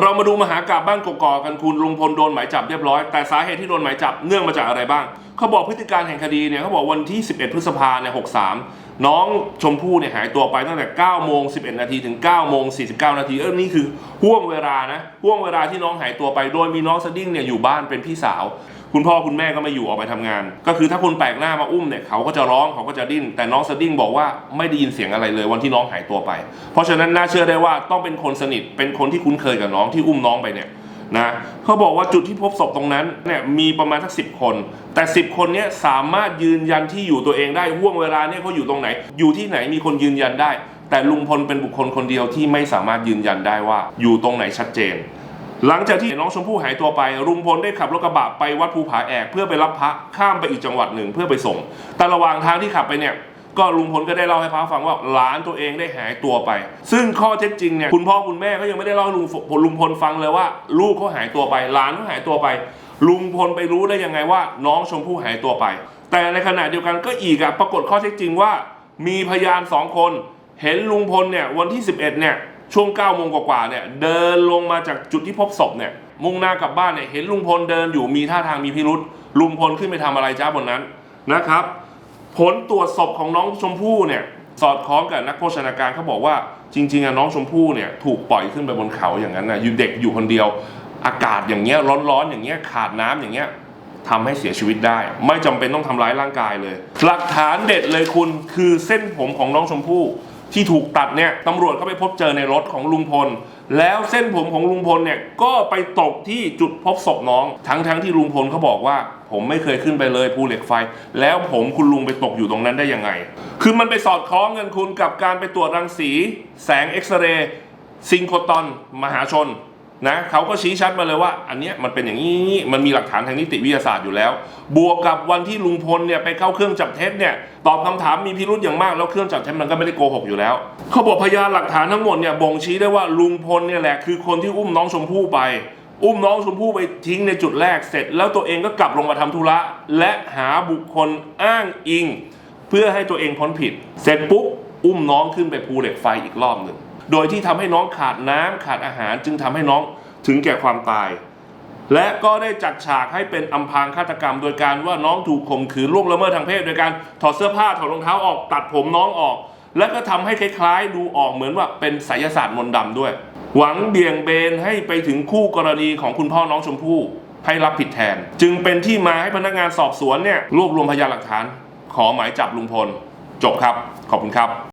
เรามาดูมหากาบบ้านกกอกกันคุณลุงพลโดนหมายจับเรียบร้อยแต่สาเหตุที่โดนหมายจับเนื่องมาจากอะไรบ้าง เขาบอกพฤติการแห่งคดีเนี่ยเขาบอกวันที่ 11 พฤษภาเนี่ย63 น้องชมพู่เนี่ยหายตัวไปตั้งแต่9โมง11 นาทีถึง9โมง49 นาทีเออนี่คือห่วงเวลานะห่วงเวลาที่น้องหายตัวไป โดยมีน้องสดิ้งเนี่ยอยู่บ้านเป็นพี่สาว คุณพ่อคุณแม่ก็ไม่อยู่ออกไปทำงาน ก็คือถ้าคนแปลกหน้ามาอุ้มเนี่ยเขาก็จะร้องเขาก็จะดิ้น แต่น้องสดิ้งบอกว่าไม่ได้ยินเสียงอะไรเลยวันที่น้องหายตัวไป เพราะฉะนั้นน่าเชื่อได้ว่าต้องเป็นคนสนิทเป็นคนที่คุ้นเคยกับน้องที่อุ้มน้องไปเนี่ย นะเขาบอกว่าจุดที่พบศพตรงนั้นเนี่ยมีประมาณสักสิคน แต่ 10 คนเนี้สามารถยืนยันที่อยู่ตัวเองได้ห่วงเวลาเนี่ยเขาอยู่ตรงไหน อยู่ที่ไหนมีคนยืนยันได้ แต่ลุงพลเป็นบุคคลคนเดียวที่ไม่สามารถยืนยันได้ว่า อยู่ตรงไหนชัดเจน หลังจากที่น้องชมพู่หายตัวไปลุงพลได้ขับรถกระบะไปวัดภูผาแอกเพื่อไปรับพระข้ามไปอีกจังหวัดหนึ่งเพื่อไปส่ง แต่ระหว่างทางที่ขับไปเนี่ย ก็ลุงพลก็ได้เล่าให้พระฟังว่าหลานตัวเองได้หายตัวไป ซึ่งข้อเท็จจริงเนี่ยคุณพ่อคุณแม่ก็ยังไม่ได้เล่าลุงพลลุงพลฟังเลยว่า ลูกเขาหายตัวไป หลานเขาหายตัวไป ลุงพลไปรู้ได้ยังไงว่า น้องชมพู่หายตัวไป แต่ในขณะเดียวกันก็อีกอะปรากฏข้อเท็จจริงว่า มีพยานสองคน เห็นลุงพลเนี่ยวันที่ 11เนี่ยช่วง9โมงกว่าๆเนี่ยเดินลงมาจากจุดที่พบศพเนี่ยมุ่งหน้ากลับบ้านเนี่ยเห็นลุงพลเดินอยู่มีท่าทางมีพิรุษลุงพลขึ้นไปทำอะไรจ้าบนนั้นนะครับ ผลตรวจศพของน้องชมพู่เนี่ยสอดคล้องกับนักโภชนาการเขาบอกว่าจริงๆอะน้องชมพู่เนี่ยถูกปล่อยขึ้นไปบนเขาอย่างนั้นนะอยู่เด็กอยู่คนเดียว อากาศอย่างเงี้ยร้อนๆอย่างเงี้ยขาดน้ำอย่างเงี้ยทำให้เสียชีวิตได้ ไม่จำเป็นต้องทำร้ายร่างกายเลย หลักฐานเด็ดเลยคุณคือเส้นผมของน้องชมพู่ ที่ถูกตัดเนี่ยตำรวจก็ไปพบเจอในรถของลุงพล แล้วเส้นผมของลุงพลเนี่ยก็ไปตกที่จุดพบศพน้อง ทั้งทั้งที่ลุงพลเขาบอกว่า ผมไม่เคยขึ้นไปเลยภูเหล็กไฟ แล้วผมคุณลุงไปตกอยู่ตรงนั้นได้ยังไง คือมันไปสอดคล้องกันคุณกับการไปตรวจรังสี แสงเอ็กซเรย์ซิงโครตอน มหาชน นะเขาก็ชี้ชัดมาเลยว่า อันเนี้ยมันเป็นอย่างนี้มันมีหลักฐานทางนิติวิทยาศาสตร์อยู่แล้ว บวกกับวันที่ลุงพลเนี่ยไปเข้าเครื่องจับเท็จเนี่ยตอบคำถามมีพิรุธอย่างมากแล้วเครื่องจับเท็จมันก็ไม่ได้โกหกอยู่แล้วเขาบอกพยานหลักฐานทั้งหมดเนี่ยบ่งชี้ได้ว่าลุงพลเนี่ยแหละคือคนที่อุ้มน้องชมพู่ไปอุ้มน้องชมพู่ไปทิ้งในจุดแรกเสร็จ แล้วตัวเองก็กลับลงมาทำธุระ และหาบุคคลอ้างอิง เพื่อให้ตัวเองพ้นผิด เสร็จปุ๊บอุ้มน้องขึ้นไปภูเหล็กไฟอีกรอบหนึ่งโดยที่ทำให้น้องขาดน้ำขาดอาหารจึงทำให้น้อง ถึงแก่ความตาย และก็ได้จัดฉากให้เป็นอำพรางฆาตกรรม โดยการว่าน้องถูกข่มขืนล่วงละเมิดทางเพศโดยการถอดเสื้อผ้าถอดรองเท้าออกตัดผมน้องออก และก็ทำให้คล้ายๆ ดูออกเหมือนว่าเป็นไสยศาสตร์มนต์ดำด้วย หวังเบี่ยงเบนให้ไปถึงคู่กรณีของคุณพ่อน้องชมพู่ให้รับผิดแทน จึงเป็นที่มาให้พนักงานสอบสวนเนี่ยรวบรวมพยานหลักฐาน ขอหมายจับลุงพล จบครับ ขอบคุณครับ